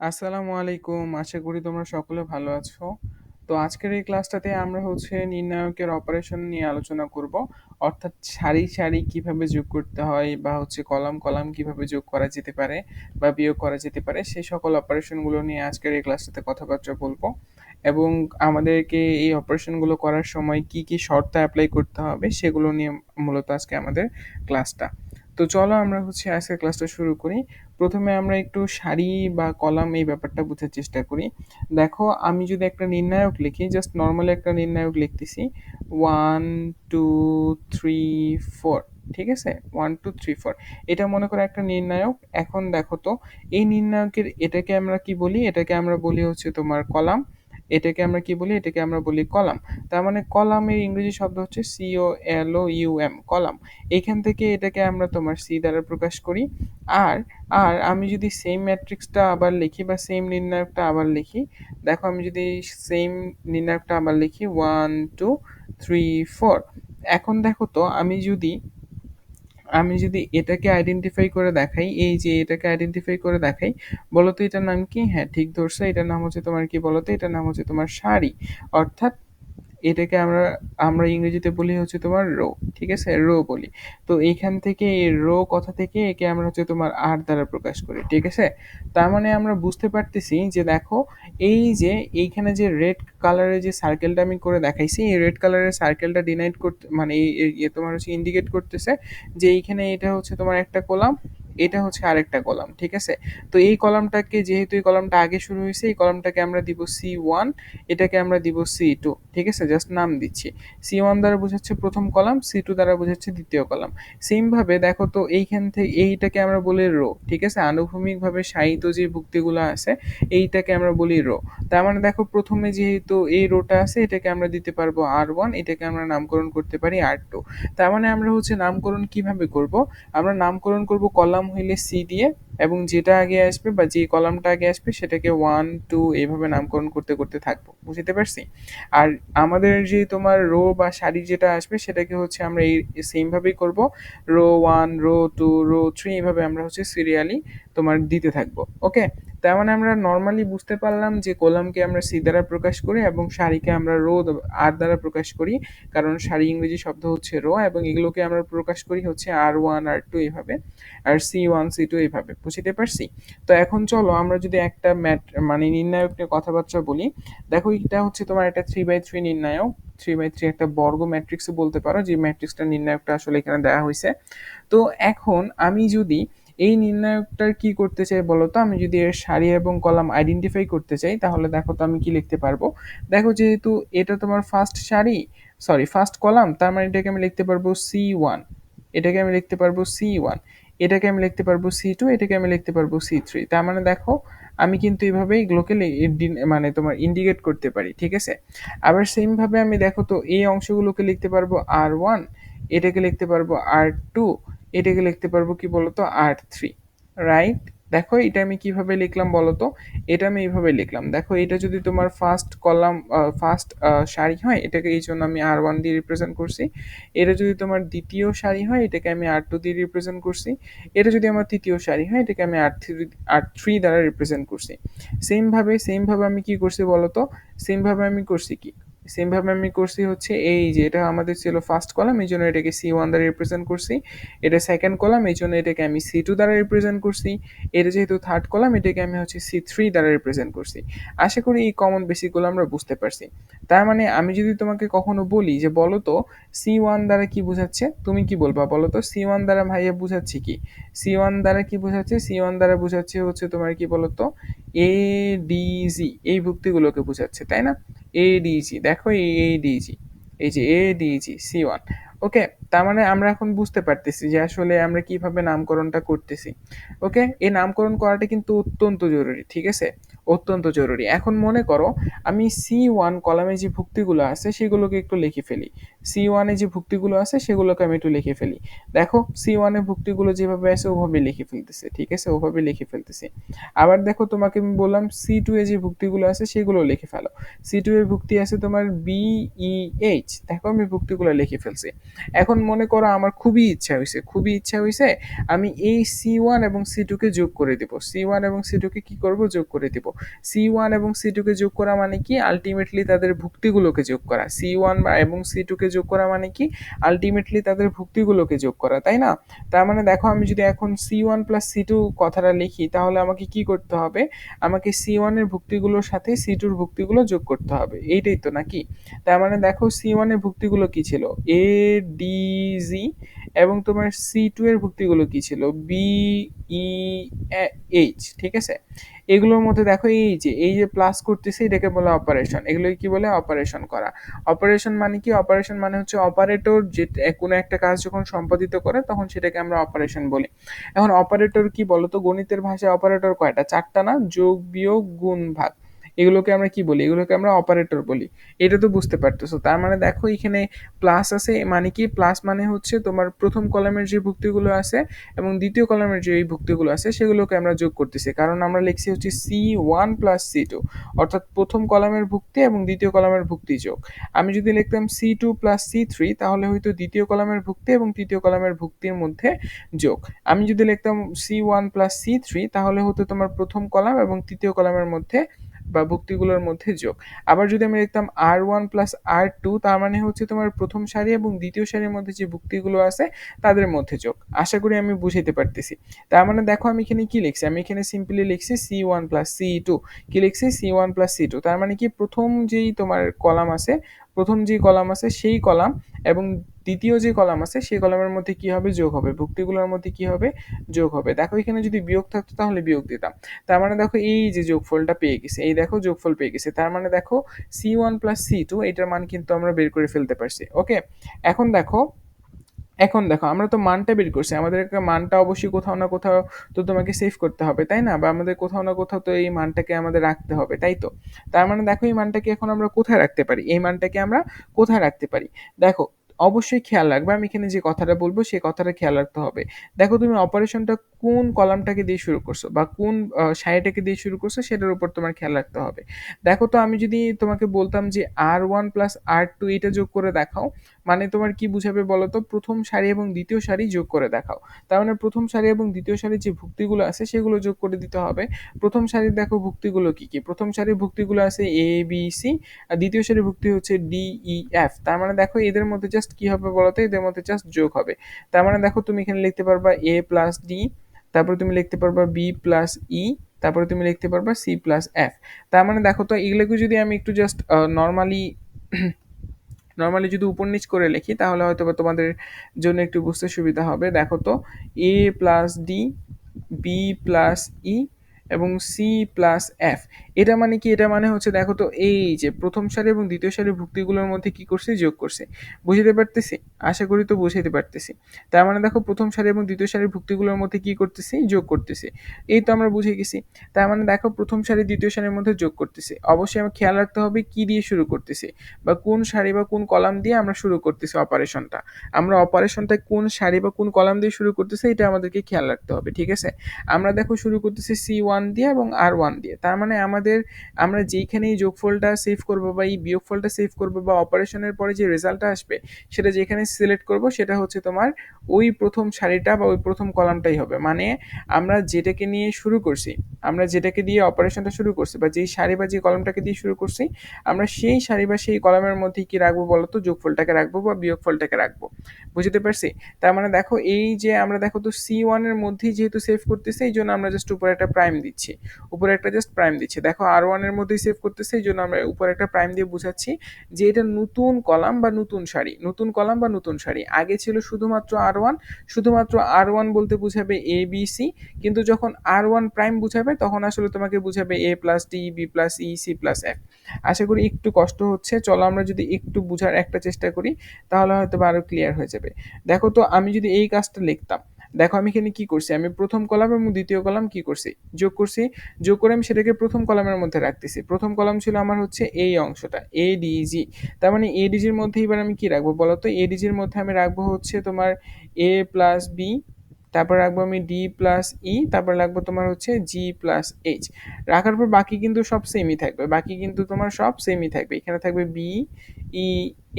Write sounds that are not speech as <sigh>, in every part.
আসসালামু আলাইকুম। আশা করি তোমরা সকলে ভালো আছো। তো আজকের এই ক্লাসটাতে আমরা হচ্ছে নির্ণায়কের অপারেশন নিয়ে আলোচনা করব। অর্থাৎ সারি, সারি কীভাবে যোগ করতে হয় বা হচ্ছে কলাম, কলাম কীভাবে যোগ করা যেতে পারে বা বিয়োগ করা যেতে পারে সেই সকল অপারেশনগুলো নিয়ে আজকের এই ক্লাসটাতে কথাবার্তা বলব। এবং আমাদেরকে এই অপারেশনগুলো করার সময় কি, কি শর্ত অ্যাপ্লাই করতে হবে সেগুলো নিয়ে মূলত আজকে আমাদের ক্লাসটা। তো চলো আমরা হচ্ছে আজকের ক্লাসটা শুরু করি। প্রথমে আমরা একটু সারি বা কলাম এই ব্যাপারটা বোঝার চেষ্টা করি। দেখো, আমি যদি একটা নির্ণায়ক লিখি জাস্ট নর্মালি একটা নির্ণায়ক লিখতেছি। ওয়ান টু থ্রি ফোর ঠিক আছে? ওয়ান টু থ্রি ফোর এটা মনে করো একটা নির্ণায়ক। এখন দেখো তো, এই নির্ণায়কের এটাকে আমরা কি বলি? এটাকে আমরা বলি হচ্ছে তোমার কলাম। এটাকে আমরা কি বলি? এটাকে আমরা বলি কলাম। তার মানে কলামের ইংরেজি শব্দ হচ্ছে C O L O U M column. এখান থেকে এটাকে আমরা তোমার সি দ্বারা প্রকাশ করি। আর আর আমি যদি সেম ম্যাট্রিক্সটা আবার লিখি বা সেম নির্ণায়কটা আবার লিখি, দেখো আমি যদি সেম নির্ণায়কটা আবার লিখি ওয়ান টু থ্রি ফোর এখন দেখো তো আমি যদি আমি যদি এটাকে আইডেন্টিফাই করে দেখাই, এই যে এটাকে আইডেন্টিফাই করে দেখাই বলো তো এটার নাম কি? হ্যাঁ ঠিক ধরছো। এটার নাম হচ্ছে তোমার কি বলো তো এটার নাম হচ্ছে তোমার শাড়ি। অর্থাৎ এটাকে আমরা আমরা ইংরেজিতে বলি হচ্ছে তোমার রো, ঠিক আছে? রো বলি। তো এইখান থেকে এই রো কথা থেকে একে আমরা হচ্ছে তোমার আর দ্বারা প্রকাশ করি, ঠিক আছে? তার মানে আমরা বুঝতে পারতেছি যে দেখো, এই যে এইখানে যে রেড কালারের যে সার্কেলটা আমি করে দেখাইছি, এই রেড কালারের সার্কেলটা ডিনাইট করতে মানে এই তোমার হচ্ছে ইন্ডিকেট করতেছে যে এইখানে এটা হচ্ছে তোমার একটা কলাম এটা হচ্ছে আরেকটা কলাম, ঠিক আছে? তো এই কলামটাকে, যেহেতু এই কলামটা আগে শুরু হয়েছে, এই কলামটাকে আমরা দিব সি ওয়ান এটাকে আমরা দিব সি টু ঠিক আছে? জাস্ট নাম দিচ্ছি। সি ওয়ান দ্বারা বোঝাচ্ছে প্রথম কলাম সি টু দ্বারা বোঝাচ্ছে দ্বিতীয় কলাম। সেমভাবে দেখো তো এইখান থেকে, এইটাকে আমরা বলি রো ঠিক আছে? আনুভূমিকভাবে সাহিত্য যে ভুক্তিগুলো আছে, এইটাকে আমরা বলি রো তার মানে দেখো প্রথমে যেহেতু এই রোটা আছে, এটাকে আমরা দিতে পারব আর ওয়ান এটাকে আমরা নামকরণ করতে পারি আর টু তার মানে আমরা হচ্ছে নামকরণ কীভাবে করব? আমরা নামকরণ করব কলাম হইলে সি দিয়ে এবং যেটা আগে আসবে বা যে কলামটা আগে আসবে সেটাকে ওয়ান টু এইভাবে নামকরণ করতে করতে থাকব। বুঝতে পারছি? আর আমাদের যে তোমার রো বা সারি যেটা আসবে সেটাকে হচ্ছে আমরা এই সেমভাবেই করব। Row one row two row three এইভাবে আমরা হচ্ছে সিরিয়ালি তোমার দিতে থাকব। ওকে তার মানে আমরা নর্মালি বুঝতে পারলাম যে কলামকে আমরা সি দ্বারা প্রকাশ করি এবং সারিকে আমরা রো আর দ্বারা প্রকাশ করি। কারণ সারি ইংরেজি শব্দ হচ্ছে রো এবং এগুলোকে আমরা প্রকাশ করি হচ্ছে আর ওয়ান, আর টু এইভাবে আর সি ওয়ান, সি টু এইভাবে বুঝতে পারছি? তো এখন চলো আমরা যদি একটা ম্যাট মানে নির্ণায়ক নিয়ে কথাবার্তা বলি। দেখো এটা হচ্ছে তোমার একটা থ্রি বাই থ্রি নির্ণায়ক। থ্রি বাই থ্রি একটা বর্গ ম্যাট্রিক্সও বলতে পারো, যে ম্যাট্রিক্সটা নির্ণায়কটা আসলে এখানে দেওয়া হয়েছে তো এখন আমি যদি এই নির্ণায়কটার কি করতে চাই বলতো? আমি যদি এর সারি এবং কলাম আইডেন্টিফাই করতে চাই, তাহলে দেখো তো আমি কি লিখতে পারব? দেখো যেহেতু এটা তোমার ফার্স্ট সারি সরি ফার্স্ট কলাম, তার মানে এটাকে আমি লিখতে পারব সি ওয়ান এটাকে আমি লিখতে পারব সি ওয়ান এটাকে আমি লিখতে পারব সি টু এটাকে আমি লিখতে পারব সি থ্রি তার মানে দেখো আমি কিন্তু এইভাবে এগুলোকে মানে তোমার ইন্ডিকেট করতে পারি, ঠিক আছে? আবার সেমভাবে আমি দেখো তো এই অংশগুলোকে লিখতে পারব আর ওয়ান এটাকে লিখতে পারব আর টু এটাকে লিখতে পারব কি বলতো? আর থ্রি রাইট দেখো, এটা আমি কীভাবে লিখলাম বলো তো এটা আমি এইভাবে লিখলাম। দেখো, এটা যদি তোমার ফার্স্ট কলাম ফার্স্ট সারি হয়, এটাকে এই জন্য আমি আর ওয়ান দিয়ে রিপ্রেজেন্ট করছি। এটা যদি তোমার দ্বিতীয় সারি হয়, এটাকে আমি আর টু দিয়ে রিপ্রেজেন্ট করছি। এটা যদি আমার তৃতীয় সারি হয়, এটাকে আমি আর থ্রি আর থ্রি দ্বারা রিপ্রেজেন্ট করছি। সেমভাবে সেমভাবে আমি কি করছি বলো তো সেমভাবে আমি করছি কি? সেমভাবে আমি করছি হচ্ছে এই যে এটা আমাদের ছিল ফার্স্ট কলাম এই জন্য এটাকে সি ওয়ান দ্বারা রিপ্রেজেন্ট করছি। এটা সেকেন্ড কলাম এই জন্য এটাকে আমি সি টু দ্বারা রিপ্রেজেন্ট করছি। এটা যেহেতু থার্ড কলাম এটাকে আমি হচ্ছে সি থ্রি দ্বারা রিপ্রেজেন্ট করছি। আশা করি এই কমন বেসিকগুলো আমরা বুঝতে পারছি। তার মানে আমি যদি তোমাকে কখনো বলি যে বলো তো সি ওয়ান দ্বারা কি বোঝাচ্ছে? তুমি কি বলবা বলো তো? সি ওয়ান দ্বারা ভাইয়া বুঝাচ্ছি কি? সি ওয়ান দ্বারা কি বোঝাচ্ছে? সি ওয়ান দ্বারা বোঝাচ্ছে হচ্ছে তোমার কি বলতো এ ডিজি এই ভুক্তিগুলোকে বোঝাচ্ছে, তাই না? এডিজি দেখো এডিজি এই যে এডিজি সি ওয়ান ওকে তার মানে আমরা এখন বুঝতে পারতেছি যে আসলে আমরা কীভাবে নামকরণটা করতেছি। ওকে? এই নামকরণ করাটা কিন্তু অত্যন্ত জরুরি, ঠিক আছে? অত্যন্ত জরুরি। এখন মনে করো, আমি সি ওয়ান কলামে যে ভুক্তিগুলো আছে সেগুলোকে একটু লিখে ফেলি। সি ওয়ানে যে ভুক্তিগুলো আছে সেগুলোকে আমি একটু লিখে ফেলি। দেখো সি ওয়ানের ভুক্তিগুলো যেভাবে আছে ওভাবে লিখে ফেলতেছে, ঠিক আছে? ওভাবে লিখে ফেলতেছি। আবার দেখো, তোমাকে আমি বললাম সি টু এ যে ভুক্তিগুলো আছে সেগুলো লিখে ফেলো। সি টু এর ভুক্তি আছে তোমার বিই এইচ দেখো আমি ভুক্তিগুলো লিখে ফেলছি। এখন এখন মনে করো আমার খুবই ইচ্ছা হয়েছে খুবই ইচ্ছা হয়েছে আমি এই সি ওয়ান এবং সি টুকে যোগ করে দিব। সি ওয়ান এবং সি টুকে কী করব? যোগ করে দিব। সি ওয়ান এবং সি টুকে যোগ করা মানে কি? আলটিমেটলি তাদের ভুক্তিগুলোকে যোগ করা। সি ওয়ান এবং সি টুকে যোগ করা মানে কি? আলটিমেটলি তাদের ভুক্তিগুলোকে যোগ করা, তাই না? তার মানে দেখো আমি যদি এখন C one plus C two কথাটা লিখি, তাহলে আমাকে কি করতে হবে? আমাকে সি ওয়ানের ভুক্তিগুলোর সাথে সি টুর ভুক্তিগুলো যোগ করতে হবে। এইটাই তো নাকি? তার মানে দেখো সি ওয়ানের ভুক্তিগুলো কি ছিল? এ ডি জি এবং তোমার সি টু এর ভুক্তিগুলো কি ছিল? বি ই এইচ ঠিক আছে? এগুলোর মধ্যে দেখো এই যে এই যে প্লাস করতেছে, এটাকে বলে অপারেশন এগুলো কি বলে? অপারেশন করা। অপারেশন মানে কি? অপারেশন মানে হচ্ছে অপারেটর যে কোনো একটা কাজ যখন সম্পাদিত করে, তখন সেটাকে আমরা অপারেশন বলি। এখন অপারেটর কি বলতো? গণিতের ভাষায় অপারেটর কয়টা? চারটা না? যোগ বিয়োগ, গুণ, ভাগ। এগুলোকে আমরা কি বলি? এগুলোকে আমরা অপারেটর বলি। এটা তো বুঝতে পারতেছো। তার মানে দেখো, এখানে প্লাস আছে মানে কি? প্লাস মানে হচ্ছে তোমার প্রথম কলামের যে ভুক্তিগুলো আছে এবং দ্বিতীয় কলামের যে ভুক্তিগুলো আছে, সেগুলোকে আমরা যোগ করতেছি। কারণ আমরা লিখছি হচ্ছে C one plus C two অর্থাৎ প্রথম কলামের ভুক্তি এবং দ্বিতীয় কলামের ভুক্তি যোগ। আমি যদি লিখতাম C two plus C three তাহলে হয়তো দ্বিতীয় কলামের ভুক্তি এবং তৃতীয় কলামের ভুক্তির মধ্যে যোগ। আমি যদি লিখতাম C one plus C three তাহলে হতো তোমার প্রথম কলাম এবং তৃতীয় কলামের মধ্যে বা ভুক্তিগুলোর মধ্যে যোগ। আবার যদি আমি দেখতাম R one plus R two তার মানে হচ্ছে তোমার প্রথম সারি এবং দ্বিতীয় সারির মধ্যে যে ভুক্তিগুলো আছে, তাদের মধ্যে যোগ। আশা করি আমি বুঝাইতে পারতেছি। তার মানে দেখো আমি এখানে কি লিখছি? আমি এখানে সিম্পলি লিখছি C one plus C two কি লিখছি? C one plus C two তার মানে কি প্রথম যেই তোমার কলাম আছে, প্রথম যে কলাম আছে, সেই কলাম এবং দ্বিতীয় যে কলাম আছে, সেই কলামের মধ্যে কি হবে? যোগ হবে। ভুক্তিগুলোর মধ্যে কি হবে? যোগ হবে। দেখো, এখানে যদি বিয়োগ থাকতো, তাহলে বিয়োগ দিতাম। তার মানে দেখো, এই যে যোগফলটা পেয়ে গেছে, এই দেখো যোগফল পেয়ে গেছে। তার মানে দেখো C one plus C two এটার মান কিন্তু আমরা বের করে ফেলতে পারছি। ওকে? এখন দেখো এখন দেখো, আমরা তো মানটা বের করছি। আমাদের একটা মানটা অবশ্যই কোথাও না কোথাও তো তোমাকে সেভ করতে হবে, তাই না? বা আমাদের কোথাও না কোথাও তো এই মানটাকে আমাদের রাখতে হবে, তাই তো? তার মানে দেখো, এই মানটাকে এখন আমরা কোথায় রাখতে পারি? এই মানটাকে আমরা কোথায় রাখতে পারি? দেখো অবশ্যই খেয়াল রাখবে। আমি এখানে যে কথাটা বলব, সেই কথাটা খেয়াল রাখতে হবে। দেখো তুমি অপারেশনটা কোন কলামটাকে দিয়ে শুরু করছ বা কোন সাইটাকে দিয়ে শুরু করছ সেটার উপর তোমার খেয়াল রাখতে হবে। দেখো তো আমি যদি তোমাকে বলতাম যে R one plus R two এটা যোগ করে দেখাও মানে তোমার কি বুঝাবে বলো তো প্রথম সারি এবং দ্বিতীয় সারি যোগ করে দেখাও। তার মানে প্রথম সারি এবং দ্বিতীয় সারির যে ভুক্তিগুলো আছে, সেগুলো যোগ করে দিতে হবে। প্রথম সারির দেখো ভুক্তিগুলো কি কি? প্রথম সারির ভুক্তিগুলো আছে এ বি সি আর দ্বিতীয় সারির ভুক্তি হচ্ছে ডি ই এফ তার মানে দেখো এদের মধ্যে জাস্ট কি হবে বলতো? এদের মধ্যে জাস্ট যোগ হবে। তার মানে দেখো তুমি এখানে লিখতে পারবা এ প্লাস ডি তারপরে তুমি লিখতে পারবা বি প্লাস ই তারপরে তুমি লিখতে পারবা সি প্লাস এফ তার মানে দেখো তো এগুলোকে যদি আমি একটু জাস্ট নর্মালি নর্মালি যদি উপর নিচ করে লিখি, তাহলে হয়তো বা তোমাদের জন্য একটু বুঝতে সুবিধা হবে। দেখো তো A plus D B plus E এবং সি প্লাস এফ এটা মানে কি? এটা মানে হচ্ছে দেখো তো এই যে প্রথম সারি এবং দ্বিতীয় সারির ভুক্তিগুলোর মধ্যে কি করছে? যোগ করছে। বুঝতে পারতেছি? আশা করি তো বুঝাইতে পারতেছি। তার মানে দেখো প্রথম সারি এবং দ্বিতীয় সারির ভুক্তিগুলোর মধ্যে কি করতেছি? যোগ করতেছি। এই তো আমরা বুঝে গেছি। তার মানে দেখো প্রথম সারি, দ্বিতীয় সারির মধ্যে যোগ করতেছি। অবশ্যই আমার খেয়াল রাখতে হবে কি দিয়ে শুরু করতেছি বা কোন সারি বা কোন কলাম দিয়ে আমরা শুরু করতেছি অপারেশনটা। আমরা অপারেশনটা কোন সারি বা কোন কলাম দিয়ে শুরু করতেছি, এটা আমাদেরকে খেয়াল রাখতে হবে, ঠিক আছে? আমরা দেখো শুরু করতেছি সি ওয়ান দিয়ে এবং আর ওয়ান দিয়ে। তার মানে আমাদের, আমরা যেইখানেই যোগফলটা সেভ করব বা এই বিয়োগফলটা সেভ করব বা অপারেশনের পরে যে রেজাল্টটা আসবে, সেটা যেখানে সিলেক্ট করব, সেটা হচ্ছে তোমার ওই প্রথম সারিটা বা ওই প্রথম কলামটাই হবে। মানে আমরা যেটাকে নিয়ে শুরু করছি, আমরা যেটাকে দিয়ে অপারেশনটা শুরু করছি বা যেই সারি বা যে কলমটাকে দিয়ে শুরু করছি, আমরা সেই সারি বা সেই কলমের মধ্যে কি রাখব বলতো? যোগফলটাকে রাখব বা বিয়োগফলটাকে রাখব। বুঝতে পারছি? তার মানে দেখো এই যে আমরা দেখো তো সি ওয়ানের মধ্যেই যেহেতু সেভ করতেছি, এই জন্য আমরা জাস্ট উপরে একটা প্রাইম দিচ্ছি, উপরে একটা জাস্ট প্রাইম দিচ্ছি। দেখো আর ওয়ানের মধ্যেই সেভ করতেছে, এই জন্য আমরা উপরে একটা প্রাইম দিয়ে বোঝাচ্ছি যে এটা নতুন কলাম বা নতুন সারি নতুন কলাম বা নতুন সারি আগে ছিল শুধুমাত্র আর ওয়ান শুধুমাত্র আর ওয়ান বলতে বুঝাবে এ বি সি কিন্তু যখন আর ওয়ান প্রাইম বুঝাবে, তখন আসলে তোমাকে বুঝাবে A plus D B plus E C plus F আশা করি একটু কষ্ট হচ্ছে, চলো আমরা যদি একটু বোঝার একটা চেষ্টা করি, তাহলে হয়তো আরও ক্লিয়ার হয়ে যাবে। দেখো তো, আমি যদি এই কাজটা লিখতাম দেখো আমি এখানে কি করছি? আমি প্রথম কলাম এবং দ্বিতীয় কলাম কি করছি? যোগ করছি। যোগ করে আমি সেটাকে প্রথম কলামের মধ্যে রাখতেছি। প্রথম কলাম ছিল আমার হচ্ছে এই অংশটা এ ডিজি তার মানে এ ডিজির মধ্যে এবার আমি কি রাখব বলো তো? এ ডিজির মধ্যে আমি রাখব হচ্ছে তোমার এ প্লাস বি তারপর রাখব আমি ডি প্লাস ই তারপর রাখব তোমার হচ্ছে জি প্লাস এইচ রাখার পর বাকি কিন্তু সব সেমই থাকবে। বাকি কিন্তু তোমার সব সেমই থাকবে। এখানে থাকবে বি ই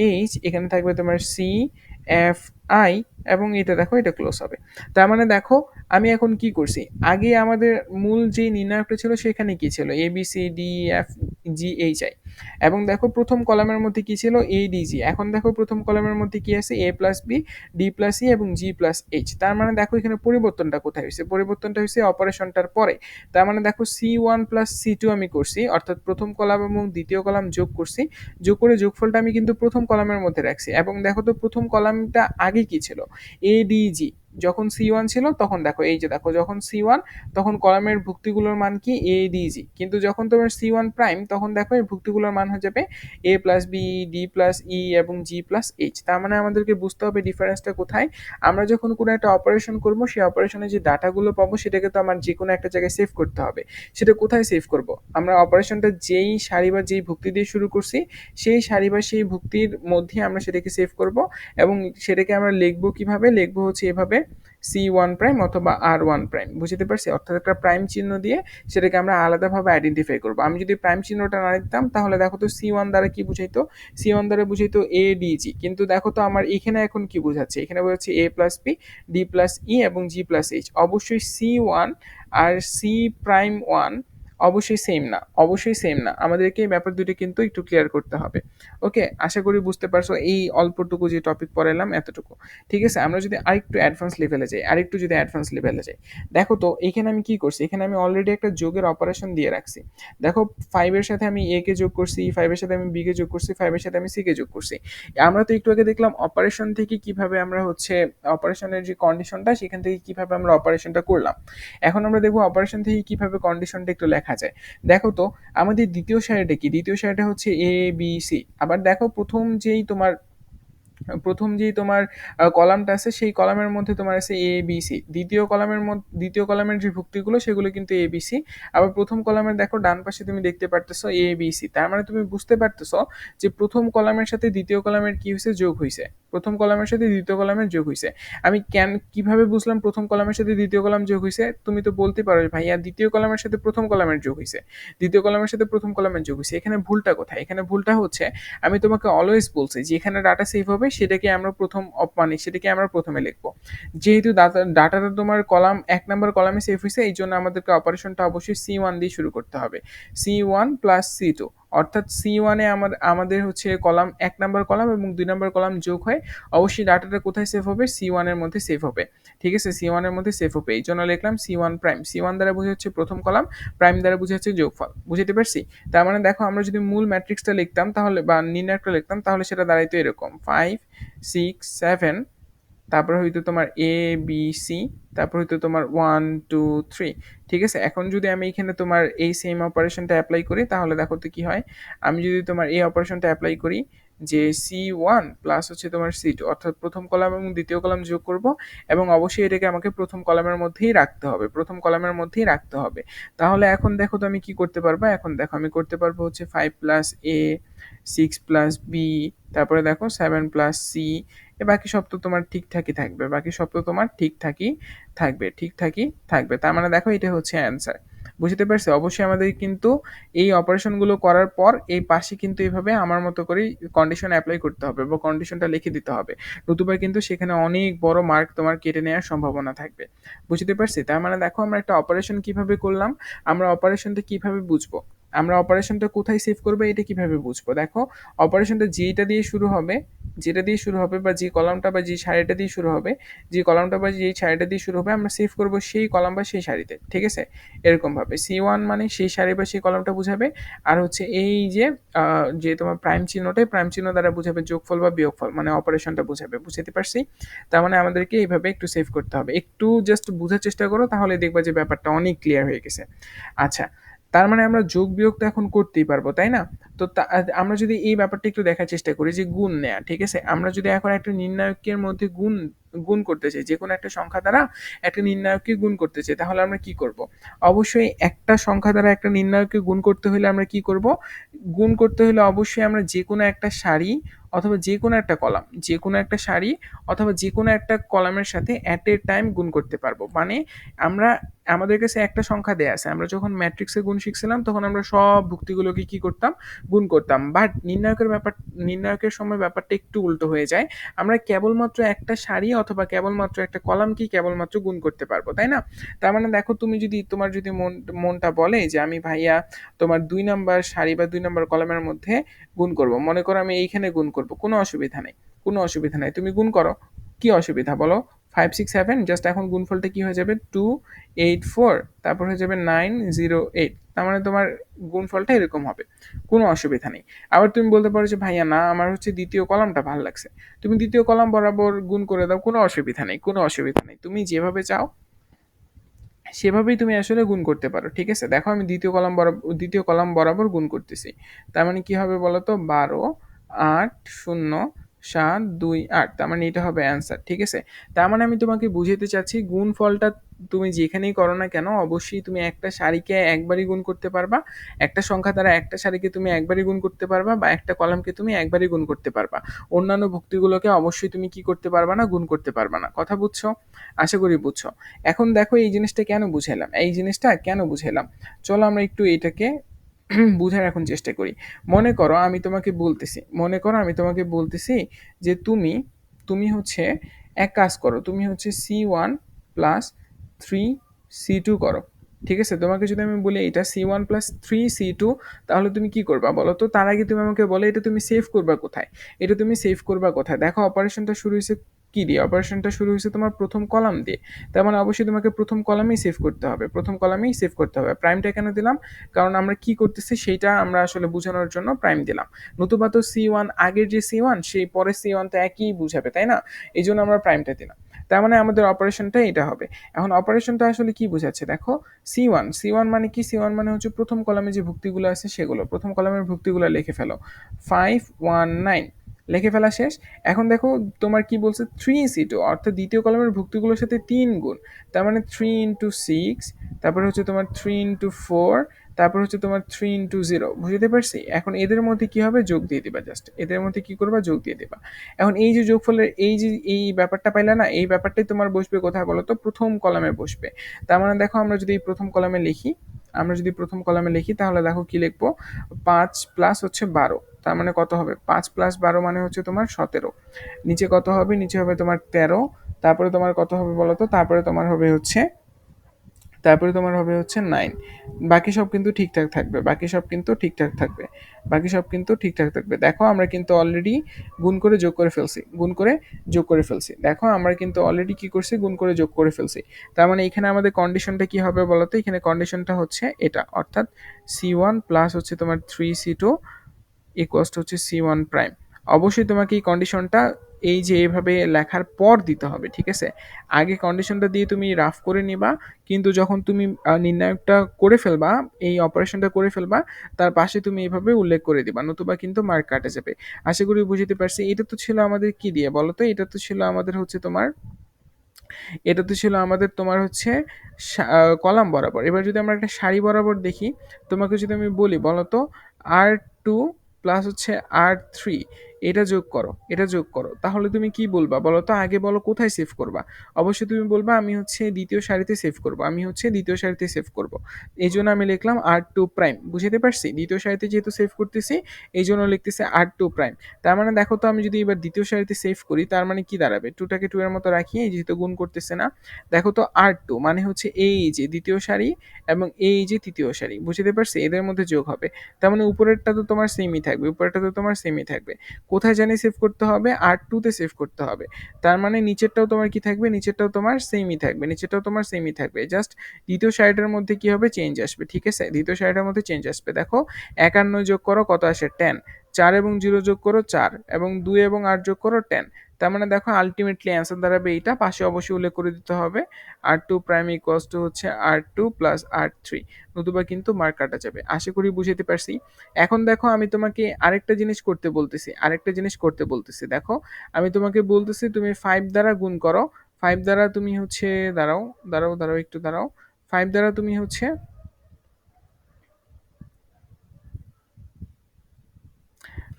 এইচ এখানে থাকবে তোমার সি এফ আই এবং এটা দেখো, এটা ক্লোজ হবে। তার মানে দেখো, আমি এখন কি করছি? আগে আমাদের মূল যে নির্ণায়কটা ছিল সেখানে কি ছিল? A B C D F G H I এবং দেখো প্রথম কলামের মধ্যে কি ছিল? এ ডি জি এখন দেখো প্রথম কলামের মধ্যে কি আছে? A plus B D plus E এবং জি প্লাস এইচ তার মানে দেখো এখানে পরিবর্তনটা কোথায় হয়েছে? পরিবর্তনটা হয়েছে অপারেশনটার পরে। তার মানে দেখো C one plus C two আমি করছি, অর্থাৎ প্রথম কলাম এবং দ্বিতীয় কলাম যোগ করছি। যোগ করে যোগফলটা আমি কিন্তু প্রথম কলামের মধ্যে রাখছি। এবং দেখো তো প্রথম কলামটা আগে কি ছিল? এডিজি যখন সি ওয়ান ছিল, তখন দেখো, এই যে দেখো, যখন সি ওয়ান তখন কলামের ভুক্তিগুলোর মান কি? এ ডিজি কিন্তু যখন তোমার সি ওয়ান প্রাইম তখন দেখো, এই ভুক্তিগুলোর মান হয়ে যাবে A plus B D plus E এবং জি প্লাস এইচ তার মানে আমাদেরকে বুঝতে হবে ডিফারেন্সটা কোথায়। আমরা যখন কোনো একটা অপারেশন করব, সেই অপারেশনে যে ডাটাগুলো পাবো, সেটাকে তো আমার যে কোনো একটা জায়গায় সেভ করতে হবে। সেটা কোথায় সেভ করব? আমরা অপারেশনটা যেই সারি বা যেই ভুক্তি দিয়ে শুরু করছি, সেই সারি বা সেই ভুক্তির মধ্যে আমরা সেটাকে সেভ করব এবং সেটাকে আমরা লিখব কীভাবে? লিখব হচ্ছে এভাবে সি ওয়ান প্রাইম অথবা আর ওয়ান প্রাইম বুঝতে পারছি? অর্থাৎ একটা প্রাইম চিহ্ন দিয়ে সেটাকে আমরা আলাদাভাবে আইডেন্টিফাই করব। আমি যদি প্রাইম চিহ্নটা না দিতাম তাহলে দেখো তো সি ওয়ান দ্বারা কি বুঝাইতো? সি ওয়ান দ্বারা বুঝাইতো এ ডি জি কিন্তু দেখো তো আমার এখানে এখন কি বোঝাচ্ছে? এখানে বোঝাচ্ছে A plus P D plus E এবং জি প্লাস এইচ অবশ্যই সি ওয়ান আর সি প্রাইম ওয়ান অবশ্যই সেম না, অবশ্যই সেম না। আমাদেরকে এই ব্যাপার দুটো কিন্তু একটু ক্লিয়ার করতে হবে। ওকে আশা করি বুঝতে পারছ এই অল্পটুকু যে টপিক পড়ালাম এতটুকু। ঠিক আছে? আমরা যদি আরেকটু অ্যাডভান্স লেভেলে যাই, আরেকটু যদি অ্যাডভান্স লেভেলে যাই। দেখো তো, এখানে আমি কি করছি? এখানে আমি অলরেডি একটা যোগের অপারেশন দিয়ে রাখছি। দেখো ফাইভের সাথে আমি এ কে যোগ করছি ফাইভের সাথে আমি বি কে যোগ করছি ফাইভের সাথে আমি সি কে যোগ করছি। আমরা তো একটু আগে দেখলাম অপারেশন থেকে কীভাবে আমরা হচ্ছে অপারেশনের যে কন্ডিশনটা সেখান থেকে কীভাবে আমরা অপারেশনটা করলাম। এখন আমরা দেখব অপারেশন থেকে কীভাবে কন্ডিশনটা একটু লেখা যায়। দেখো তো, আমাদের দ্বিতীয় সারিটা কি? দ্বিতীয় সারিটা হচ্ছে এ বি সি আবার দেখো প্রথম যেই তোমার প্রথম যেই তোমার কলামটা আছে, সেই কলামের মধ্যে তোমার আছে এ বি সি দ্বিতীয় কলামের মধ্যে, দ্বিতীয় কলামের যে ভুক্তিগুলো, সেগুলো কিন্তু এ বি সি আবার প্রথম কলামের দেখো, ডান পাশে তুমি দেখতে পারতেছো এ বি সি তার মানে তুমি বুঝতে পারতেছো যে প্রথম কলামের সাথে দ্বিতীয় কলামের কি হয়েছে যোগ হয়েছে প্রথম কলামের সাথে দ্বিতীয় কলামের যোগ হয়েছে আমি কেন, কীভাবে বুঝলাম প্রথম কলামের সাথে দ্বিতীয় কলাম যোগ হয়েছে তুমি তো বলতে পারো ভাইয়া, দ্বিতীয় কলামের সাথে প্রথম কলামের যোগ হয়েছে দ্বিতীয় কলামের সাথে প্রথম কলামের যোগ হয়েছে এখানে ভুলটা কোথায়? এখানে ভুলটা হচ্ছে, আমি তোমাকে অলওয়েজ বলছি যে, এখানে ডাটা সেভ হবে সেটাকে আমরা প্রথম মানে সেটাকে আমরা প্রথমে লিখব। যেহেতু ডাটাটা তোমার কলাম, এক নম্বর কলামে সেভ হয়েছে এই জন্য আমাদেরকে অপারেশনটা অবশ্যই সি ওয়ান দিয়ে শুরু করতে হবে। C one plus C two অর্থাৎ সি ওয়ানে আমার, আমাদের হচ্ছে কলাম, এক নম্বর কলাম এবং দুই নম্বর কলাম যোগ হয়, অবশ্যই ডাটাটা কোথায় সেভ হবে? সি ওয়ানের মধ্যে সেভ হবে। ঠিক আছে? সি ওয়ানের মধ্যে সেভ হবে। এই জন্য লিখলাম C one prime C one দ্বারা বুঝে হচ্ছে প্রথম কলাম প্রাইম দ্বারা বুঝে হচ্ছে যোগফল। বুঝতে পারছি? তার মানে দেখো, আমরা যদি মূল ম্যাট্রিক্সটা লিখতাম তাহলে বা নির্ণায়কটা লিখতাম, তাহলে সেটা দাঁড়াইতো এরকম। ফাইভ সিক্স সেভেন তারপর হয়তো তোমার এ বি সি তারপর হয়তো তোমার ওয়ান টু থ্রি ঠিক আছে? এখন যদি আমি এখানে তোমার এই সেম অপারেশনটা অ্যাপ্লাই করি, তাহলে দেখো তো কী হয়? আমি যদি তোমার এই অপারেশনটা অ্যাপ্লাই করি যে সি ওয়ান প্লাস হচ্ছে তোমার সি টু অর্থাৎ প্রথম কলাম এবং দ্বিতীয় কলাম যোগ করব এবং অবশ্যই এটাকে আমাকে প্রথম কলামের মধ্যেই রাখতে হবে, প্রথম কলামের মধ্যেই রাখতে হবে। তাহলে এখন দেখো তো আমি কি করতে পারব? এখন দেখো আমি করতে পারব হচ্ছে five plus A six plus B তারপরে দেখো সেভেন প্লাস সি এ বাকি সব তো তোমার ঠিকঠাকই থাকবে, বাকি সব তো তোমার ঠিকঠাকই থাকবে ঠিকঠাকই থাকবে। তার মানে দেখো এটা হচ্ছে অ্যান্সার বুঝতে পারছি? অবশ্যই আমাদের কিন্তু এই অপারেশনগুলো করার পর এই পাশে কিন্তু এইভাবে আমার মতো করেই কন্ডিশন অ্যাপ্লাই করতে হবে বা কন্ডিশনটা লিখে দিতে হবে। নতুবা কিন্তু সেখানে অনেক বড় মার্ক তোমার কেটে নেওয়ার সম্ভাবনা থাকবে। বুঝতে পারছি? তার মানে দেখো আমরা একটা অপারেশন কীভাবে করলাম, আমরা অপারেশনটা কীভাবে বুঝব? আমরা অপারেশনটা কোথায় সেভ করব এটা কীভাবে বুঝব? দেখো অপারেশনটা যেটা দিয়ে শুরু হবে, যেটা দিয়ে শুরু হবে বা যে কলামটা বা যে সারিটা দিয়ে শুরু হবে যে কলামটা বা যে সারিটা দিয়ে শুরু হবে, আমরা সেভ করব সেই কলাম বা সেই সারিতে ঠিক আছে? এরকমভাবে সি ওয়ান মানে সেই সারি বা সেই কলামটা বুঝাবে, আর হচ্ছে এই যে যে তোমার প্রাইম চিহ্নটাই প্রাইম চিহ্ন দ্বারা বুঝাবে, যোগফল বা বিয়োগফল মানে অপারেশনটা বুঝাবে, বুঝতে পারছি? তার মানে আমাদেরকে এইভাবে একটু সেভ করতে হবে। একটু জাস্ট বোঝার চেষ্টা করো, তাহলে দেখবা যে ব্যাপারটা অনেক ক্লিয়ার হয়ে গেছে। আচ্ছা তার মানে আমরা যোগ বিয়োগ তো এখন করতেই পারব, তাই না? তো আমরা যদি এই ব্যাপারটা একটু দেখার চেষ্টা করি যে গুণ নেয়া, ঠিক আছে? আমরা যদি এখন একটা নির্ণায়কের মধ্যে গুণ গুণ করতে চাই যে কোনো একটা সংখ্যা দ্বারা একটা নির্ণায়ককে গুণ করতে চাই, তাহলে আমরা কি করব? অবশ্যই একটা সংখ্যা দ্বারা একটা নির্ণায়ককে গুণ করতে হলে আমরা কি করব? গুণ করতে হলে অবশ্যই আমরা যে কোনো একটা সারি অথবা যে কোনো একটা কলাম যে কোনো একটা সারি অথবা যে কোনো একটা কলামের সাথে অ্যাট এ টাইম গুণ করতে পারব। মানে আমরা আমাদের কাছে একটা সংখ্যা দেয়া আছে। আমরা যখন ম্যাট্রিক্সে গুণ শিখছিলাম, তখন আমরা সব ভুক্তিগুলোকে কি করতাম? গুণ করতাম। বাট নির্ণায়কের ব্যাপার, নির্ণায়কের সময় ব্যাপারটা একটু উল্টো হয়ে যায়। আমরা কেবলমাত্র একটা সারি অথবা কেবলমাত্র একটা কলামকেই কেবলমাত্র গুণ করতে পারব, তাই না? তার মানে দেখো, তুমি যদি, তোমার যদি মন, মনটা বলে যে আমি ভাইয়া তোমার দুই নাম্বার সারি বা দুই নাম্বার কলামের মধ্যে গুণ করব, মনে করো আমি এইখানে গুণ করব, কোনো অসুবিধা নেই। কোনো অসুবিধা নেই। তুমি গুণ করো। কি অসুবিধা বলো? ফাইভ সিক্স সেভেন জাস্ট এখন গুণফলটা কি হয়ে যাবে? টু এইট ফোর তারপর হয়ে যাবে নাইন জিরো এইট তার মানে তোমার গুণফলটা এরকম হবে, কোনো অসুবিধা নেই। আবার তুমি বলতে পারো যে, ভাইয়া, না, আমার হচ্ছে দ্বিতীয় কলামটা ভালো লাগছে। তুমি দ্বিতীয় কলাম বরাবর গুণ করে দাও, কোনো অসুবিধা নেই, কোনো অসুবিধা নেই। তুমি যেভাবে চাও, সেভাবেই তুমি আসলে গুণ করতে পারো, ঠিক আছে? দেখো, আমি দ্বিতীয় কলাম বরাবর দ্বিতীয় কলাম বরাবর গুণ করতেছি। তার মানে কী হবে বলো তো বারো, আট, শূন্য সাত, দুই, আট। তার মানে এটা হবে অ্যান্সার ঠিক আছে? তার মানে আমি তোমাকে বুঝাতে চাচ্ছি, গুণ ফলটা তুমি যেখানেই করো না কেন, অবশ্যই তুমি একটা সারিকে একবারই গুণ করতে পারবা। একটা সংখ্যা দ্বারা একটা সারিকে তুমি একবারই গুণ করতে পারবা বা একটা কলামকে তুমি একবারই গুণ করতে পারবা। অন্যান্য ভক্তিগুলোকে অবশ্যই তুমি কি করতে পারবা না, গুণ করতে পারবা না। কথা বুঝছ? আশা করি বুঝছ। এখন দেখো এই জিনিসটা কেন বুঝাইলাম? এই জিনিসটা কেন বুঝাইলাম? চলো আমরা একটু এটাকে <clears throat> বুঝার এখন চেষ্টা করি। মনে করো আমি তোমাকে বলতেছি, মনে করো আমি তোমাকে বলতেছি যে তুমি তুমি হচ্ছে এক কাজ করো, তুমি হচ্ছে C one plus three C two করো। ঠিক আছে? তোমাকে যদি আমি বলি এটা C one plus three C two তাহলে তুমি কি করবা বলো তো? তার আগে তুমি আমাকে বলো, এটা তুমি সেভ করবা কোথায়? এটা তুমি সেভ করবা কোথায়? দেখো অপারেশনটা শুরু হয়েছে কি দিয়ে? অপারেশনটা শুরু হয়েছে তোমার প্রথম কলাম দিয়ে। তার মানে অবশ্যই তোমাকে প্রথম কলামেই সেভ করতে হবে। প্রথম কলামেই সেভ করতে হবে। প্রাইমটা কেন দিলাম? কারণ আমরা কি করতেছি সেইটা আমরা আসলে বোঝানোর জন্য প্রাইম দিলাম। নতুবা তো সি ওয়ান আগের যে সি ওয়ান সেই পরে সি ওয়ান তো একই বুঝাবে, তাই না? এই জন্য আমরা প্রাইমটা দিলাম। তার মানে আমাদের অপারেশনটা এটা হবে। এখন অপারেশনটা আসলে কি বোঝাচ্ছে? দেখো সি ওয়ান সি ওয়ান মানে কি? সি ওয়ান মানে হচ্ছে প্রথম কলামে যে ভুক্তিগুলো আছে সেগুলো। প্রথম কলামের ভুক্তিগুলো লিখে ফেলো। ফাইভ ওয়ান নাইন লিখে ফেলা শেষ। এখন দেখো তোমার কি বলছে? থ্রি সি টু অর্থাৎ দ্বিতীয় কলমের ভুক্তিগুলোর সাথে তিন গুণ। তার মানে থ্রি ইন্টু সিক্স তারপরে হচ্ছে তোমার থ্রি ইন্টু ফোর তারপর হচ্ছে তোমার থ্রি ইন্টু জিরো বুঝতে পারছি? এখন এদের মধ্যে কি হবে? যোগ দিয়ে দিবা জাস্ট এদের মধ্যে কি করবা? যোগ দিয়ে দিবা। এখন এই যে যোগফলের এই যে এই ব্যাপারটা পাইলে না, এই ব্যাপারটাই তোমার বসবে কোথায় বলো তো? প্রথম কলামে বসবে। তার মানে দেখো আমরা যদি প্রথম কলামে লিখি, আমরা যদি প্রথম কলামে লিখি, তাহলে দেখো কি লিখব? পাঁচ প্লাস হচ্ছে বারো। তার মানে কত হবে? পাঁচ প্লাস বারো মানে হচ্ছে তোমার সতেরো। নিচে কত হবে? নিচে হবে তোমার তেরো। তারপরে তোমার কত হবে বলো তো? তারপরে তোমার হবে হচ্ছে, তারপরে তোমার হবে হচ্ছে নাইন বাকি সব কিন্তু ঠিকঠাক থাকবে। বাকি সব কিন্তু ঠিকঠাক থাকবে। বাকি সব কিন্তু ঠিকঠাক থাকবে। দেখো আমরা কিন্তু অলরেডি গুণ করে যোগ করে ফেলছি। গুণ করে যোগ করে ফেলছি। দেখো আমরা কিন্তু অলরেডি কি করছি? গুণ করে যোগ করে ফেলছি। তার মানে এখানে আমাদের কন্ডিশনটা কি হবে বলতো এখানে কন্ডিশনটা হচ্ছে এটা। অর্থাৎ সি ওয়ান প্লাস হচ্ছে তোমার থ্রি সি টু ইকুয়াস হচ্ছে সি ওয়ান প্রাইম অবশ্যই তোমাকে এই কন্ডিশনটা এই যে এভাবে লেখার পর দিতে হবে, ঠিক আছে? আগে কন্ডিশনটা দিয়ে তুমি রাফ করে নিবা, কিন্তু যখন তুমি নির্ণায়কটা করে ফেলবা, এই অপারেশনটা করে ফেলবা, তার পাশে তুমি এইভাবে উল্লেখ করে দিবা, নতুবা কিন্তু মার্ক কাটে যাবে। আশা করি বুঝতে পারছি। এটা তো ছিল আমাদের কি দিয়ে বলো তো? এটা তো ছিল আমাদের হচ্ছে তোমার, এটা তো ছিল আমাদের তোমার হচ্ছে কলাম বরাবর। এবার যদি আমরা একটা সারি বরাবর দেখি, তোমাকে যদি আমি বলি, বলো তো আর টু প্লাস হচ্ছে আর থ্রি এটা যোগ করো, এটা যোগ করো। তাহলে তুমি কি বলবা? বলো তো আগে বলো কোথায় সেভ করবা? অবশ্যই তুমি বলবা আমি হচ্ছে দ্বিতীয় সারিতে সেভ করব, আমি হচ্ছে দ্বিতীয় সারিতে সেভ করব। এই জন্য আমি লিখলাম আর টু প্রাইম বুঝতে পারছি? দ্বিতীয় সারিতে যেহেতু সেভ করতেছি, এই জন্য লিখতেছে আর টু প্রাইম তার মানে দেখো তো আমি যদি এবার দ্বিতীয় সারিতে সেভ করি, তার মানে কি দাঁড়াবে? টুটাকে টু এর মতো রাখি যেহেতু গুণ করতেছে না। দেখো তো আর টু মানে হচ্ছে এই যে দ্বিতীয় সারি এবং এই যে তৃতীয় সারি বুঝতে পারছি? এদের মধ্যে যোগ হবে। তার মানে উপরেরটা তো তোমার সেমই থাকবে, উপরেরটা তো তোমার সেমই থাকবে। কোথায় জানি সেভ করতে হবে, আর টুতে সেভ করতে হবে। তার মানে নিচেরটাও তোমার কি থাকবে? নিচেরটাও তোমার সেমই থাকবে। নিচেরটাও তোমার সেমই থাকবে। জাস্ট দ্বিতীয় সাইডের মধ্যে কি হবে? চেঞ্জ আসবে, ঠিক আছে? দ্বিতীয় সাইডের মধ্যে চেঞ্জ আসবে। দেখো, একান্ন যোগ করো কত আসে? টেন চার এবং জিরো যোগ করো চার এবং দুই এবং আট যোগ করো টেন তার মানে দেখো আলটিমেটলি অ্যান্সার দাঁড়াবে এইটা, পাশে অবশ্যই উল্লেখ করে দিতে হবে R two prime equals to হচ্ছে R two plus R three নতুবা কিন্তু মার্ক কাটা যাবে। আশা করি বুঝাতে পারছি। এখন দেখো আমি তোমাকে আরেকটা জিনিস করতে বলতেছি, আরেকটা জিনিস করতে বলতেছি। দেখো, আমি তোমাকে বলতেছি তুমি ফাইভ দ্বারা গুণ করো ফাইভ দ্বারা তুমি হচ্ছে দাঁড়াও দাঁড়াও দাঁড়াও, একটু দাঁড়াও ফাইভ দ্বারা তুমি হচ্ছে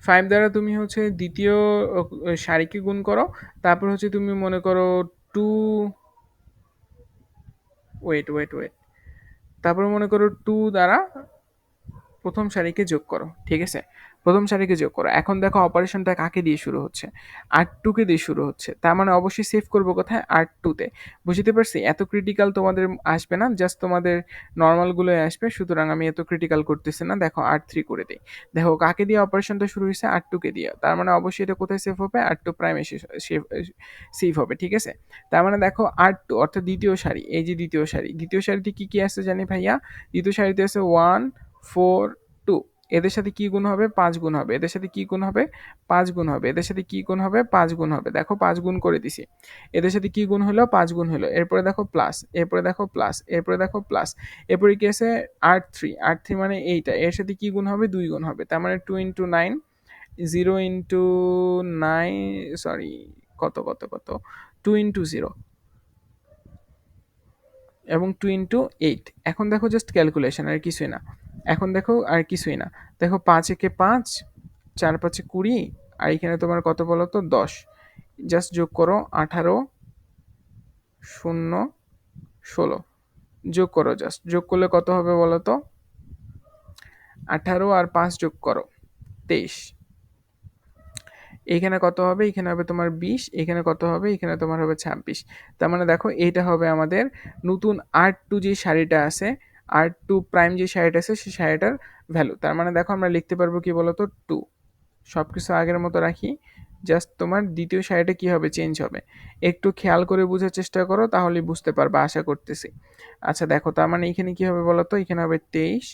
ফাইভ দ্বারা তুমি হচ্ছে দ্বিতীয় সারিকে গুণ করো। তারপর হচ্ছে তুমি মনে করো টু, ওয়েট ওয়েট ওয়েট। তারপর মনে করো টু দ্বারা প্রথম সারিকে যোগ করো, ঠিক আছে? প্রথম সারিকে যোগ করো। এখন দেখো অপারেশনটা কাকে দিয়ে শুরু হচ্ছে? আর টুকে দিয়ে শুরু হচ্ছে। তার মানে অবশ্যই সেভ করব কোথায়? আর টুতে বুঝতে পারছি? এত ক্রিটিক্যাল তোমাদের আসবে না জাস্ট তোমাদের নর্মালগুলোই আসবে, সুতরাং আমি এত ক্রিটিক্যাল করতেছি না। দেখো আর থ্রি করে দিই। দেখো কাকে দিয়ে অপারেশনটা শুরু হয়েছে? আর টুকে দিয়ে। তার মানে অবশ্যই এটা কোথায় সেভ হবে? আর টু প্রাইম সেভ হবে, ঠিক আছে? তার মানে দেখো আর টু অর্থাৎ দ্বিতীয় সারি, এই যে দ্বিতীয় সারি। দ্বিতীয় সারিতে কী কী আছে জানি ভাইয়া? দ্বিতীয় সারিতে আছে ওয়ান ফোর টু এদের সাথে কি গুণ হবে? পাঁচ গুণ হবে। এদের সাথে কি গুণ হবে? পাঁচ গুণ হবে। এদের সাথে কি গুণ হবে? পাঁচ গুণ হবে। দেখো পাঁচ গুণ করে দিছি। এদের সাথে কি গুণ হলো? পাঁচ গুণ হলো। এরপরে দেখো প্লাস এরপরে দেখো প্লাস এরপরে দেখো প্লাস এরপরে কি আছে? আট থ্রি আট থ্রি মানে এইটা। এর সাথে কি গুণ হবে? দুই গুণ হবে। তার মানে two into nine zero into nine sorry কত কত কত? টু ইন্টু জিরো এবং টু ইন্টু এইট এখন দেখো জাস্ট ক্যালকুলেশন আর কিছুই না। এখন দেখো আর কিছুই না। দেখো পাঁচ একে পাঁচ, চার পাঁচে কুড়ি, আর এখানে তোমার কত বলো তো? দশ। জাস্ট যোগ করো, আঠারো, শূন্য, ষোলো। যোগ করো জাস্ট যোগ করলে কত হবে বলো তো? আঠারো আর পাঁচ যোগ করো, তেইশ। এখানে কত হবে? এখানে হবে তোমার বিশ, এখানে কত হবে? এখানে তোমার হবে ছাব্বিশ। তার মানে দেখো এইটা হবে আমাদের নতুন আর টু যে শাড়িটা আছে আর টু প্রাইম যে শাড়িটা আছে সেই শাড়িটার ভ্যালু তার মানে দেখো আমরা লিখতে পারব কি বলতো? টু সব কিছু আগের মতো রাখি। জাস্ট তোমার দ্বিতীয় শাড়িটা কী হবে? চেঞ্জ হবে। একটু খেয়াল করে বোঝার চেষ্টা করো, তাহলেই বুঝতে পারবে। আশা করতেছি। আচ্ছা দেখো, তার মানে এখানে কী হবে বলো তো এখানে হবে তেইশ,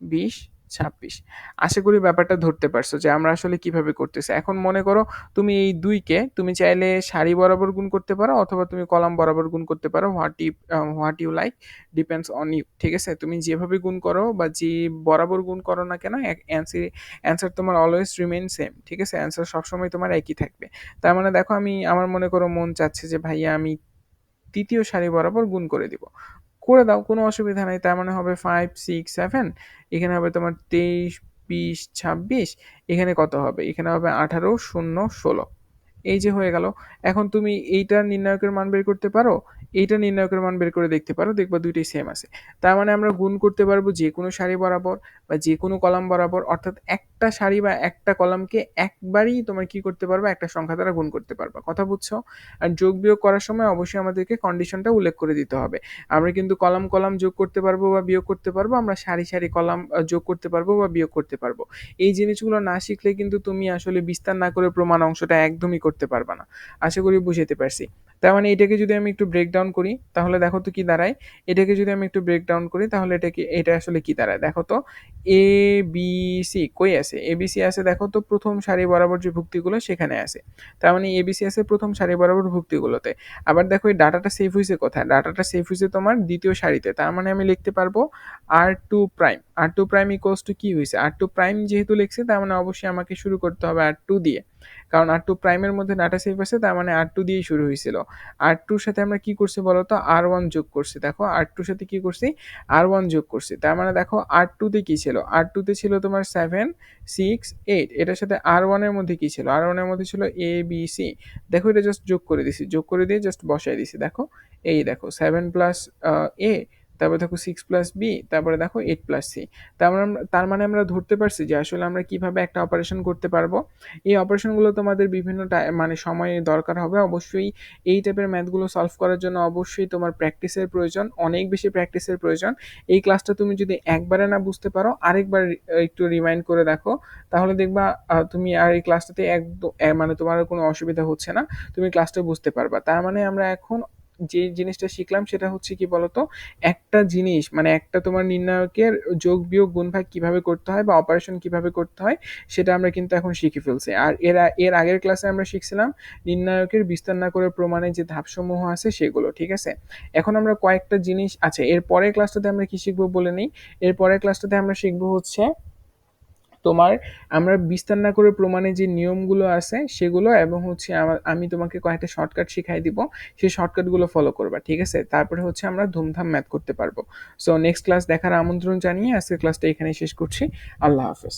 বিশ ছাব্বিশ। আশা করি ব্যাপারটা ধরতে পারছ যে আমরা আসলে কীভাবে করতেছি। এখন মনে করো তুমি এই দুইকে তুমি চাইলে সারি বরাবর গুণ করতে পারো অথবা তুমি কলাম বরাবর গুণ করতে পারো, what you what you like, depends on you, ঠিক আছে? তুমি যেভাবে গুণ করো বা যে বরাবর গুণ করো না কেন অ্যান্সার অ্যান্সার তোমার অলওয়েজ রিমেন সেম, ঠিক আছে? অ্যান্সার সবসময় তোমার একই থাকবে। তার মানে দেখো আমি, আমার মনে করো মন চাচ্ছে যে ভাইয়া আমি তৃতীয় সারি বরাবর গুণ করে দিব। করে দাও, কোনো অসুবিধা নাই। তার মানে হবে ফাইভ সিক্স সেভেন এখানে হবে তোমার তেইশ, বিশ, ছাব্বিশ, এখানে কত হবে? এখানে হবে আঠারো, শূন্য, ষোলো। এই যে হয়ে গেল। এখন তুমি এইটা নির্ণায়কের মান বের করতে পারো? এইটা নির্ণায়কের মান বের করে দেখতে পারো, দেখবা দুইটাই সেম আছে। তার মানে আমরা গুণ করতে পারব যে কোনো সারি বরাবর বা যে কোনো কলাম বরাবর, অর্থাৎ একটা সারি বা একটা কলামকে একবারই তোমার কি করতে পারবে, একটা সংখ্যা দ্বারা গুণ করতে পারবা। কথা বুঝছ? আর যোগ বিয়োগ করার সময় অবশ্যই আমাদেরকে কন্ডিশনটা উল্লেখ করে দিতে হবে। আমরা কিন্তু কলাম কলাম যোগ করতে পারব বা বিয়োগ করতে পারব, আমরা সারি সারি কলাম যোগ করতে পারব বা বিয়োগ করতে পারব। এই জিনিসগুলো না শিখলে কিন্তু তুমি আসলে বিস্তার না করে প্রমাণ অংশটা একদমই করতে পারবা না। আশা করি বুঝাতে পারছি। তার মানে এটাকে যদি আমি একটু ব্রেকডাউন করি, তাহলে দেখো তো কি দাঁড়ায়? এটাকে যদি আমি একটু ব্রেকডাউন করি, তাহলে এটা কি, এটা আসলে কি দাঁড়ায়? দেখো তো এ বি সি কই আছে? এ বি সি আছে, দেখো তো প্রথম সারি বরাবর যে ভুক্তিগুলো সেখানে আছে। তার মানে এ বি সি আছে প্রথম সারি বরাবর ভুক্তিগুলোতে। আবার দেখো এই ডাটাটা সেভ হয়েছে কোথায়? ডাটাটা সেভ হয়েছে তোমার দ্বিতীয় সারিতে। তার মানে আমি লিখতে পারব R two prime R two prime equals two কি হয়েছে? আর টু প্রাইম যেহেতু লিখছে, তার মানে অবশ্যই আমাকে শুরু করতে হবে আর টু দিয়ে। কারণ আর টু প্রাইমের মধ্যে ডাটা সেভ আছে, তার মানে আর টু দিয়েই শুরু হয়েছিল। আর টুর সাথে আমরা কি করছি বলো তো আর ওয়ান যোগ করছি। দেখো আর টুর সাথে কি করছি? আর ওয়ান যোগ করছি। তার মানে দেখো আর টুতে কি ছিল? আর টুতে ছিল তোমার সেভেন সিক্স এইট এটার সাথে আর ওয়ানের মধ্যে কি ছিল? আর ওয়ানের মধ্যে ছিল এ বি সি দেখো, এটা জাস্ট যোগ করে দিছি। যোগ করে দিয়ে জাস্ট বসাই দিছি। দেখো, এই দেখো সেভেন প্লাস এ তারপরে দেখো সিক্স প্লাস বি তারপরে দেখো এইট প্লাস সি তার মানে তার মানে আমরা ধরতে পারছি যে আসলে আমরা কীভাবে একটা অপারেশন করতে পারব। এই অপারেশনগুলো তোমাদের বিভিন্ন মানে সময়ে দরকার হবে। অবশ্যই এই টাইপের ম্যাথগুলো সলভ করার জন্য অবশ্যই তোমার প্র্যাকটিসের প্রয়োজন, অনেক বেশি প্র্যাকটিসের প্রয়োজন। এই ক্লাসটা তুমি যদি একবারে না বুঝতে পারো, আরেকবার একটু রিমাইন্ড করে দেখো। তাহলে দেখবা তুমি আর এই ক্লাসটাতে একদম মানে তোমার কোনো অসুবিধা হচ্ছে না। তুমি ক্লাসটা বুঝতে পারবা। তার মানে আমরা এখন যে জিনিসটা শিখলাম সেটা হচ্ছে কি বলতো? একটা জিনিস মানে একটা তোমার নির্ণায়কের যোগ বিয়োগ গুণভাগ কীভাবে করতে হয় বা অপারেশন কীভাবে করতে হয়, সেটা আমরা কিন্তু এখন শিখে ফেলছি। আর এর এর আগের ক্লাসে আমরা শিখছিলাম নির্ণায়কের বিস্তার না করে প্রমাণের যে ধাপসমূহ আছে সেগুলো, ঠিক আছে? এখন আমরা কয়েকটা জিনিস আছে এর পরের ক্লাসটাতে আমরা কি শিখব বলে নিই? এর পরের ক্লাসটাতে আমরা শিখব হচ্ছে তোমার আমরা বিস্তার না করে প্রমাণে যে নিয়মগুলো আছে সেগুলো এবং হচ্ছে আমি তোমাকে কয়েকটা শর্টকাট শিখাই দিব। সেই শর্টকাটগুলো ফলো করবা, ঠিক আছে? তারপরে হচ্ছে আমরা ধুমধাম ম্যাথ করতে পারব। সো নেক্সট ক্লাস দেখার আমন্ত্রণ জানিয়ে আজকের ক্লাসটা এখানে শেষ করছি। আল্লাহ হাফেজ।